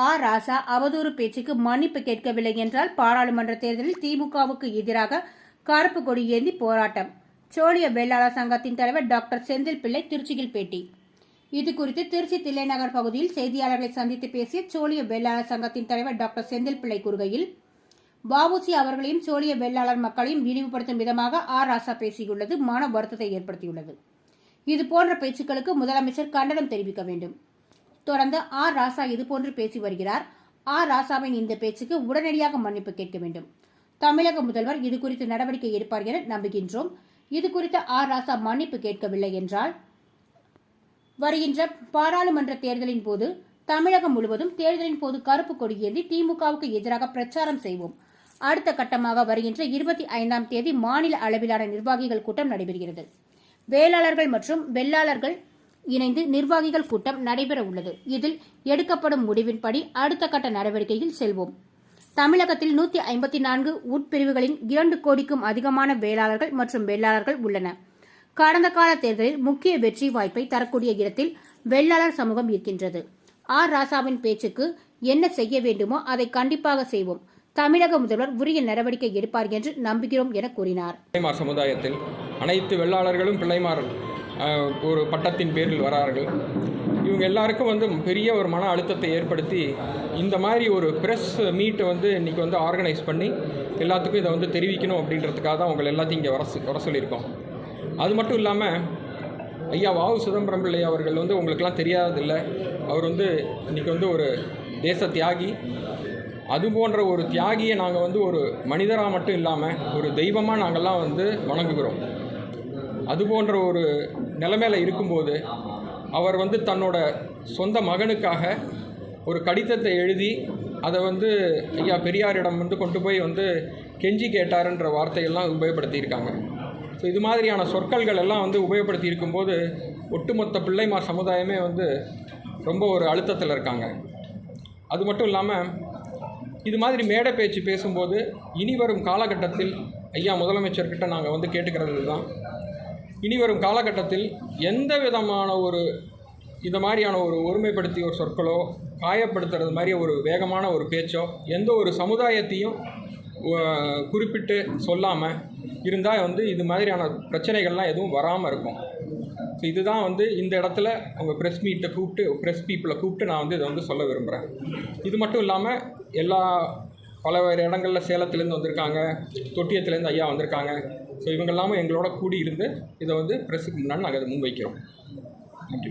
ஆ. ராசா அவதூறு பேச்சுக்கு மன்னிப்பு கேட்கவில்லை என்றால் பாராளுமன்ற தேர்தலில் திமுகவுக்கு எதிராக கருப்பு கொடி ஏந்தி போராட்டம். சோழிய வேளாளர் சங்கத்தின் தலைவர் டாக்டர் செந்தில் பிள்ளை திருச்சியில் பேட்டி. இது குறித்து திருச்சி தில்லைநகர் பகுதியில் செய்தியாளர்களை சந்தித்து பேசிய சோழிய வேளாளர் சங்கத்தின் தலைவர் டாக்டர் செந்தில் பிள்ளை கூறுகையில் பாபுசி அவர்களையும் சோழிய வேளாளர் மக்களையும் இழிவுபடுத்தும் விதமாக ஆர் ராசா பேசியுள்ளது மன வருத்தத்தை ஏற்படுத்தியுள்ளது. இது போன்ற பேச்சுக்களுக்கு முதலமைச்சர் கண்டனம் தெரிவிக்க வேண்டும். தொடர்ந்து ஆர் ராசா இதுபோன்று பேசி வருகிறார். ஆர் ராசாவின் இந்த பேச்சுக்கு உடனடியாக மன்னிப்பு கேட்க வேண்டும். தமிழக முதல்வர் இது குறித்து நடவடிக்கை எடுப்பார் என நம்புகின்றோம். இது குறித்து ஆர் ராசா மன்னிப்பு கேட்கவில்லை என்றால் வருகின்ற பாராளுமன்ற தேர்தலின் போது தமிழகம் முழுவதும் தேர்தலின் போது கருப்பு கொடி ஏந்தி திமுகவுக்கு எதிராக பிரச்சாரம் செய்வோம். அடுத்த கட்டமாக வருகின்ற இருபத்தி ஐந்தாம் தேதி மாநில அளவிலான நிர்வாகிகள் கூட்டம் நடைபெறுகிறது. வேளாளர்கள் மற்றும் வெள்ளாளர்கள் இணைந்து நிர்வாகிகள் கூட்டம் நடைபெற உள்ளது இதில் எடுக்கப்படும் முடிவின்படி அடுத்த கட்ட நடவடிக்கையில் செல்வோம். தமிழகத்தில் நூத்தி ஐம்பத்தி நான்கு உட்பிரிவுகளின் இரண்டு கோடிக்கும் அதிகமான வேளாளர்கள் மற்றும் வேளாளர்கள் உள்ளன. கடந்த கால தேர்தலில் முக்கிய வெற்றி வாய்ப்பை தரக்கூடிய இடத்தில் வெள்ளாளர் சமூகம் இருக்கின்றது. ஆர். ராசாவின் பேச்சுக்கு என்ன செய்ய வேண்டுமோ அதை கண்டிப்பாக செய்வோம். தமிழக முதல்வர் உரிய நடவடிக்கை எடுப்பார் என்று நம்புகிறோம் என கூறினார். சமுதாயத்தில் அனைத்து வெள்ளாளர்களும் பிள்ளைமார் ஒரு பட்டத்தின் பேரில் வரார்கள். இவங்க எல்லாருக்கும் வந்து பெரிய ஒரு மன அழுத்தத்தை ஏற்படுத்தி இந்த மாதிரி ஒரு ப்ரெஸ் மீட்டை வந்து இன்றைக்கி வந்து ஆர்கனைஸ் பண்ணி எல்லாத்துக்கும் இதை வந்து தெரிவிக்கணும் அப்படின்றதுக்காக தான் உங்களை எல்லாத்தையும் இங்கே வர சொ- வர சொல்லியிருக்கோம். அது மட்டும் இல்லாமல் ஐயா வாவு சிதம்பரம் பிள்ளை அவர்கள் வந்து உங்களுக்கெல்லாம் தெரியாததில்லை. அவர் வந்து இன்றைக்கி வந்து ஒரு தேச தியாகி. அது போன்ற ஒரு தியாகியை நாங்கள் வந்து ஒரு மனிதராக மட்டும் இல்லாமல் ஒரு தெய்வமாக நாங்கள்லாம் வந்து வணங்குகிறோம். அது போன்ற ஒரு நிலைமையில் இருக்கும்போது அவர் வந்து தன்னோட சொந்த மகனுக்காக ஒரு கடிதத்தை எழுதி அதை வந்து ஐயா பெரியாரிடம் வந்து கொண்டு போய் வந்து கெஞ்சி கேட்டாருன்ற வார்த்தையெல்லாம் உபயோகப்படுத்தியிருக்காங்க. ஸோ இது மாதிரியான சொற்கள்கள் எல்லாம் வந்து உபயோகப்படுத்தி இருக்கும்போது ஒட்டுமொத்த பிள்ளைமார் சமுதாயமே வந்து ரொம்ப ஒரு அழுத்தத்தில் இருக்காங்க. அது மட்டும் இல்லாமல் இது மாதிரி மேடை பேச்சு பேசும்போது இனி வரும் காலகட்டத்தில் ஐயா முதலமைச்சர்கிட்ட நாங்கள் வந்து கேட்டுக்கிறது தான் இனி வரும் காலகட்டத்தில் எந்த விதமான ஒரு இந்த மாதிரியான ஒரு ஒருமைப்படுத்திய ஒரு சொற்களோ காயப்படுத்துறது மாதிரி ஒரு வேகமான ஒரு பேச்சோ எந்த ஒரு சமுதாயத்தையும் குறிப்பிட்டு சொல்லாமல் இருந்தால் வந்து இது மாதிரியான பிரச்சனைகள்லாம் எதுவும் வராமல் இருக்கும். ஸோ இதுதான் வந்து இந்த இடத்துல உங்கள் ப்ரெஸ் மீட்டை கூப்பிட்டு ப்ரெஸ் பீப்புளை கூப்பிட்டு நான் வந்து இதை வந்து சொல்ல விரும்புகிறேன் இது மட்டும் இல்லாமல் எல்லா பல வேறு இடங்களில் சேலத்துலேருந்து வந்திருக்காங்க தொட்டியத்துலேருந்து ஐயா வந்திருக்காங்க. ஸோ இவங்க எல்லாமே எங்களோட கூடி இருந்து இதை வந்து ப்ரெஸ்ஸுக்கு முன்னாடி நாங்கள் அதை முன்வைக்கிறோம். நன்றி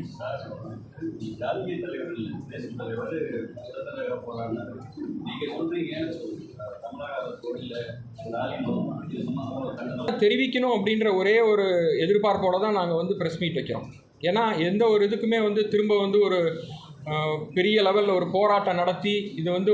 தெரிவிக்கணும் அப்படின்ற ஒரே ஒரு எதிர்பார்ப்போட தான் நாங்கள் வந்து ப்ரெஸ் மீட் வைக்கிறோம். ஏன்னா எந்த ஒரு இதுக்குமே வந்து திரும்ப வந்து ஒரு பெரிய லெவலில் ஒரு போராட்டம் நடத்தி இது வந்து